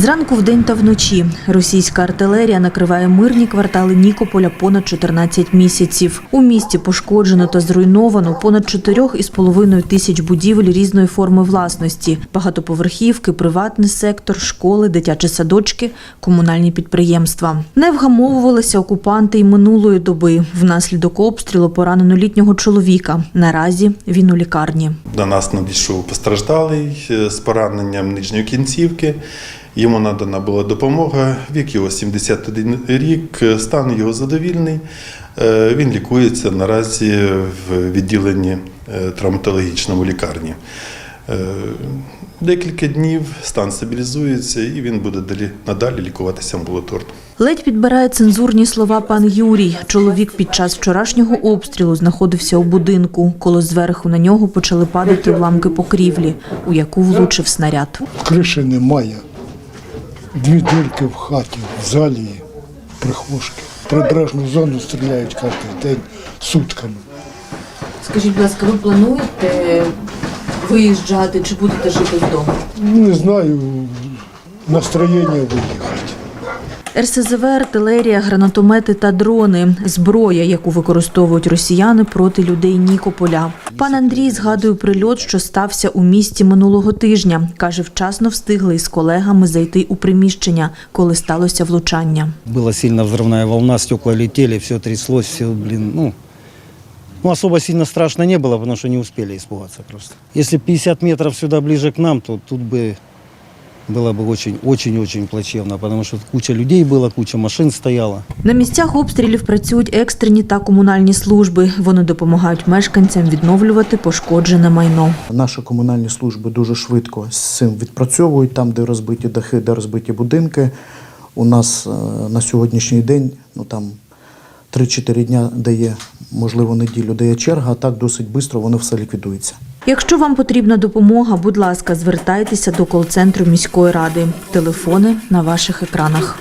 Зранку вдень та вночі російська артилерія накриває мирні квартали Нікополя понад 14 місяців. У місті пошкоджено та зруйновано понад 4,5 тисяч будівель різної форми власності, багатоповерхівки, приватний сектор, школи, дитячі садочки, комунальні підприємства. Не вгамовувалися окупанти й минулої доби. Внаслідок обстрілу поранено літнього чоловіка. Наразі він у лікарні. До нас надійшов постраждалий е, з пораненням нижньої кінцівки. Йому надана була допомога. Вік його 71 рік, стан його задовільний. Е, Він лікується наразі в відділенні е, травматологічному лікарні. Е, Декілька днів стан стабілізується і він буде далі надалі лікуватися амбулаторно. Ледь підбирає цензурні слова пан Юрій. Чоловік під час вчорашнього обстрілу знаходився у будинку, коли зверху на нього почали падати уламки покрівлі, у яку влучив снаряд. Криші немає. Дві дірки в хаті, в залі, прихожки. Прибережну зону стріляють кожен день сутками. Скажіть, будь ласка, ви плануєте виїжджати чи будете жити вдома? Не знаю, настроєння виїхати. РСЗВ, артилерія, гранатомети та дрони зброя, яку використовують росіяни проти людей Нікополя. Пан Андрій згадує прильот, що стався у місті минулого тижня. каже, вчасно встигли із колегами зайти у приміщення, коли сталося влучання. Была сильно взрывная волна, стекла летели, все тряслось, все, блин, ну, ну, особо сильно страшно не было, потому что не успели испугаться просто. Если 50 метров сюда ближе к нам, то тут бы было бы очень, очень-очень плачевно, потому что куча людей было, куча машин стояла. На місцях обстрілів працюють екстрені та комунальні служби. Вони допомагають мешканцям відновлювати пошкоджене майно. Наші комунальні служби дуже швидко з цим відпрацьовують там, де розбиті дахи, де розбиті будинки. У нас е, на сьогоднішній день ну там 3-4 дня дає, можливо, неділю дає черга, а так досить швидко воно все ліквідується. Якщо вам потрібна допомога, будь ласка, звертайтеся до кол-центру міської ради. Телефони на ваших екранах.